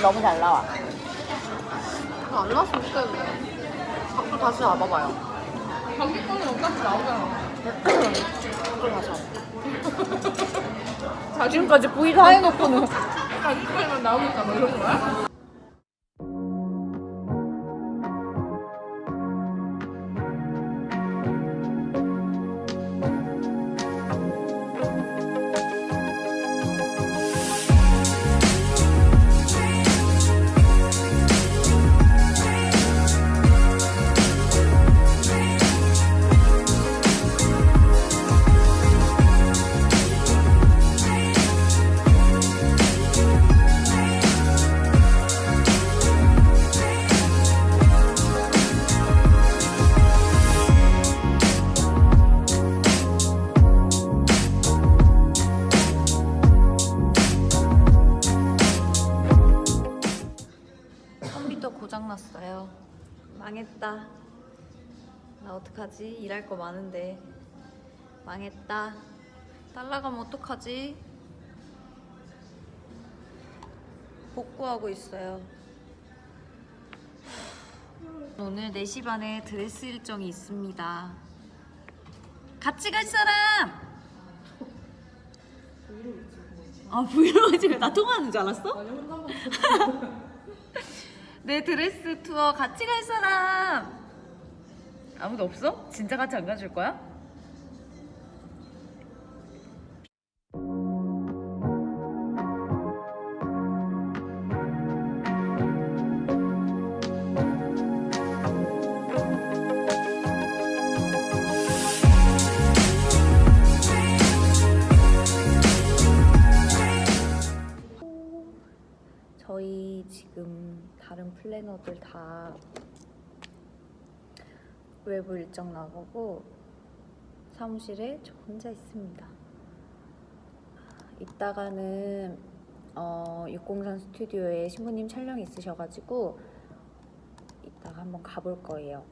너무 잘 나와. 안 나왔으면 좋겠는데. 밖으로 다시 와봐봐요. 경기 거는 어차피 나오잖아. 밖으로 다시 와봐. 지금까지 부위 다 해놓고는. 경기 거에만 나오니까 뭐 이런 거야? 고장났어요. 망했다. 나 어떡하지? 일할 거 많은데. 망했다. 날라가면 어떡하지? 복구하고 있어요. 오늘 4시 반에 드레스 일정이 있습니다. 같이 갈 사람! 아, 브이로그 나 통화하는 줄 알았어? 내 드레스 투어 같이 갈 사람 아무도 없어? 진짜 같이 안 가줄 거야? 저희 지금 다른 플래너들 다 외부 일정 나가고 사무실에 저 혼자 있습니다. 이따가는 어, 603 스튜디오에 신부님 촬영이 있으셔가지고 이따가 한번 가볼 거예요.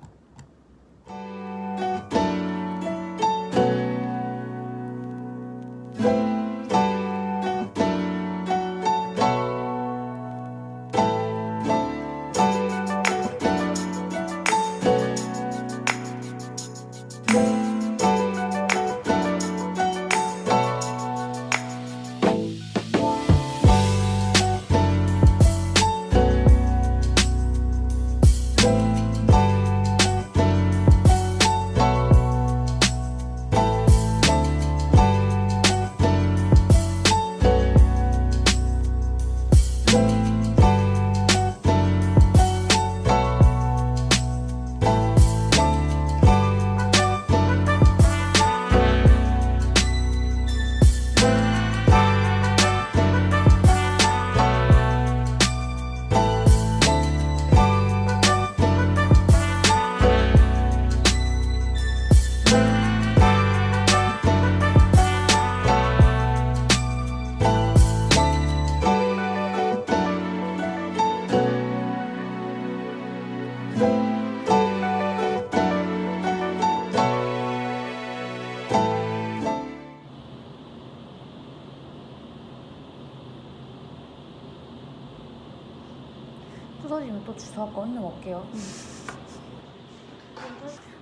부서지면 또 주워 갖고 얼른 먹게요.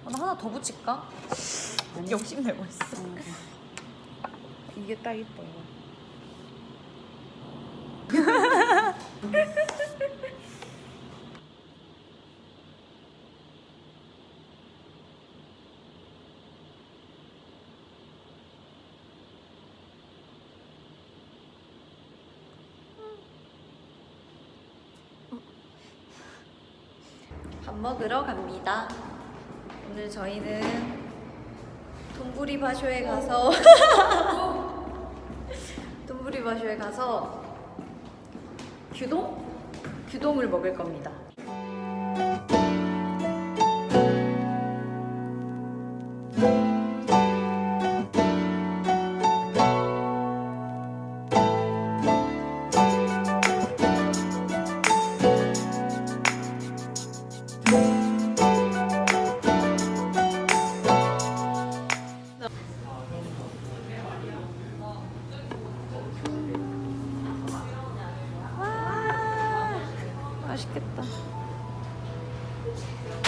어, 나 하나 더 붙일까? 욕심내고 있어. 이게 딱 이뻐요. 밥 먹으러 갑니다. 오늘 저희는 돈부리 바쇼에 가서 돈부리 바쇼에 가서 규동? 규동을 먹을 겁니다.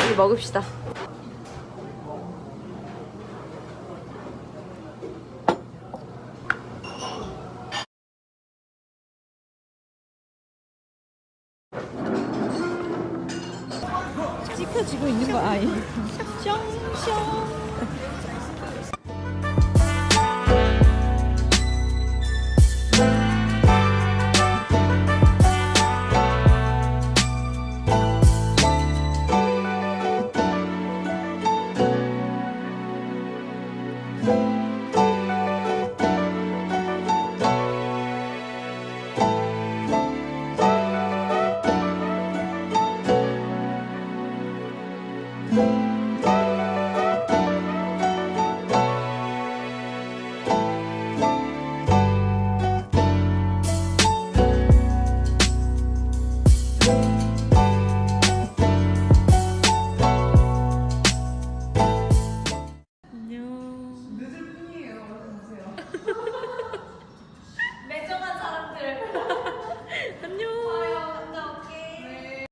우리 먹읍시다. 찍혀지고 있는 거 아니? 숑숑